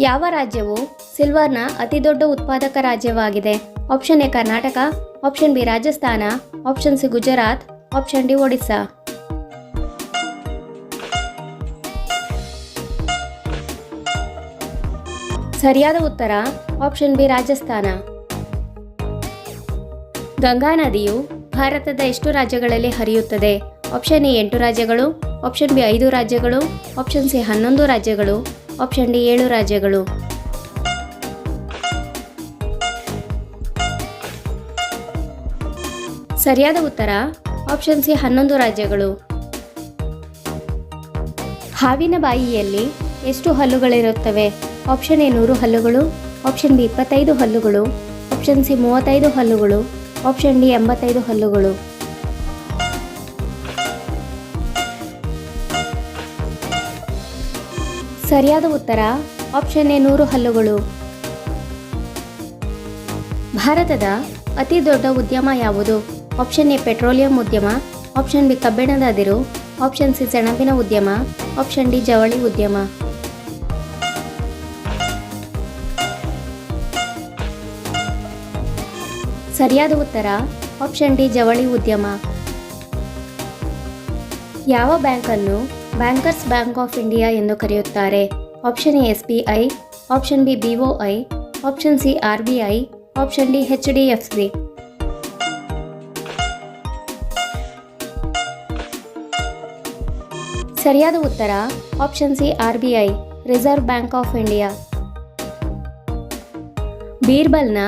ಯಾವ ರಾಜ್ಯವು ಸಿಲ್ವರ್ನ ಅತಿದೊಡ್ಡ ಉತ್ಪಾದಕ ರಾಜ್ಯವಾಗಿದೆ? Option A Karnataka, option B Rajasthan, option C Gujarat, option D Odisha. ಸರಿಯಾದ ಉತ್ತರ, ಆಪ್ಷನ್ ಬಿ ರಾಜಸ್ಥಾನ. ಗಂಗಾ ನದಿಯು ಭಾರತದ ಎಷ್ಟು ರಾಜ್ಯಗಳಲ್ಲಿ ಹರಿಯುತ್ತದೆ? ಆಪ್ಷನ್ ಎ ಎಂಟು ರಾಜ್ಯಗಳು, ಆಪ್ಷನ್ ಬಿ ಐದು ರಾಜ್ಯಗಳು, ಆಪ್ಷನ್ ಸಿ ಹನ್ನೊಂದು ರಾಜ್ಯಗಳು. ಆಪ್ಷನ್ ಡಿ ಏಳು ರಾಜ್ಯಗಳು. ಸರಿಯಾದ ಉತ್ತರ ಆಪ್ಷನ್ ಸಿ ಹನ್ನೊಂದು ರಾಜ್ಯಗಳು. ಹಾವಿನ ಬಾಯಿಯಲ್ಲಿ ಎಷ್ಟು ಹಲ್ಲುಗಳಿರುತ್ತವೆ? ಆಪ್ಷನ್ ಎ ನೂರು ಹಲ್ಲುಗಳು. ಆಪ್ಷನ್ ಬಿ ಇಪ್ಪತ್ತೈದು ಹಲ್ಲುಗಳು. ಆಪ್ಷನ್ ಸಿ ಮೂವತ್ತೈದು ಹಲ್ಲುಗಳು. ಆಪ್ಷನ್ ಡಿ ಎಂಬತ್ತೈದು ಹಲ್ಲುಗಳು. ಸರಿಯಾದ ಉತ್ತರ, ಆಪ್ಷನ್ ಎ ನೂರು ಹಲ್ಲುಗಳು. ಭಾರತದ ಅತಿ ದೊಡ್ಡ ಉದ್ಯಮ ಯಾವುದು? ಆಪ್ಷನ್ ಎ ಪೆಟ್ರೋಲಿಯಂ ಉದ್ಯಮ, ಆಪ್ಷನ್ ಬಿ ಕಬ್ಬಿಣದ ಅದಿರು ಆಪ್ಷನ್ ಸಿ ಸೆಣಬಿನ ಉದ್ಯಮ, ಆಪ್ಷನ್ ಡಿ ಜವಳಿ ಉದ್ಯಮ. ಸರಿಯಾದ ಉತ್ತರ, ಆಪ್ಷನ್ ಡಿ ಜವಳಿ ಉದ್ಯಮ. ಯಾವ ಬ್ಯಾಂಕನ್ನು ಬ್ಯಾಂಕರ್ಸ್ ಬ್ಯಾಂಕ್ ಆಫ್ ಇಂಡಿಯಾ ಎಂದು ಕರೆಯುತ್ತಾರೆ. Option A S B I option B B O I option C R B I option D H D F C ಸರಿಯಾದ ಉತ್ತರ option C R B I Reserve Bank of India ಬೀರ್ಬಲ್ನ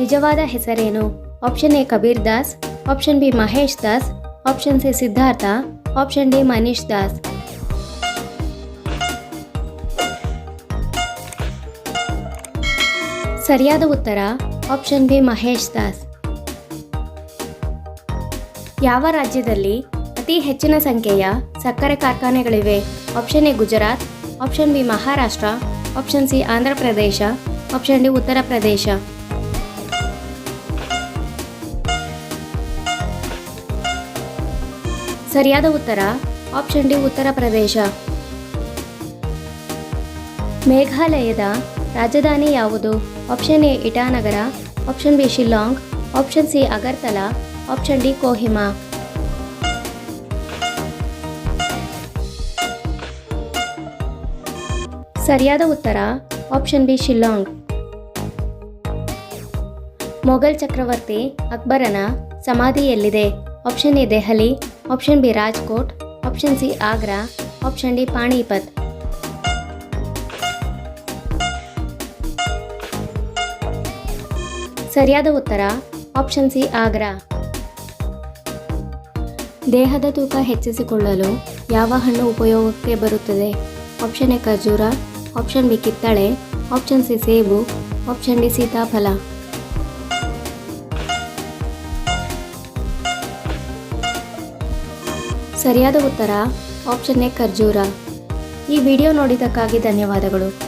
ನಿಜವಾದ ಹೆಸರೇನು? Option A Kabir Das option B Mahesh Das option C Siddhartha option D Manish Das ಸರಿಯಾದ ಉತ್ತರ option B Mahesh Das. ಯಾವ ರಾಜ್ಯದಲ್ಲಿ ಅತಿ ಹೆಚ್ಚಿನ ಸಂಖ್ಯೆಯ ಸಕ್ಕರೆ ಕಾರ್ಖಾನೆಗಳಿವೆ? Option A Gujarat option B Maharashtra option C Andhra Pradesh option D Uttar Pradesh. ಸರಿಯಾದ ಉತ್ತರ ಆಪ್ಷನ್ ಡಿ ಉತ್ತರ ಪ್ರದೇಶ. ಮೇಘಾಲಯದ ರಾಜಧಾನಿ ಯಾವುದು? Option A Itanagar option B Shillong option C Agartala option D Kohima ಸರಿಯಾದ ಉತ್ತರ ಆಪ್ಷನ್ ಬಿ ಶಿಲ್ಲಾಂಗ್ ಮೊಘಲ್ ಚಕ್ರವರ್ತಿ ಅಕ್ಬರನ ಸಮಾಧಿ ಎಲ್ಲಿದೆ option A, Delhi. Option B, Rajkot. Option C, Agra. Option D, Panipat. ಸರಿಯಾದ ಉತ್ತರ ಆಪ್ಷನ್ ಸಿ ಆಗ್ರಾ. ದೇಹದ ತೂಕ ಹೆಚ್ಚಿಸಿಕೊಳ್ಳಲು ಯಾವ ಹಣ್ಣು ಉಪಯೋಗಕ್ಕೆ ಬರುತ್ತದೆ? ಆಪ್ಷನ್ ಎ ಖರ್ಜೂರ ಆಪ್ಷನ್ ಬಿ ಕಿತ್ತಳೆ ಆಪ್ಷನ್ ಸಿ ಸೇಬು ಆಪ್ಷನ್ ಡಿ ಸೀತಾಫಲ. ಸರಿಯಾದ ಉತ್ತರ ಆಪ್ಷನ್ ಎ ಖರ್ಜೂರ. ಈ ವಿಡಿಯೋ ನೋಡಿದ್ದಕ್ಕಾಗಿ ಧನ್ಯವಾದಗಳು.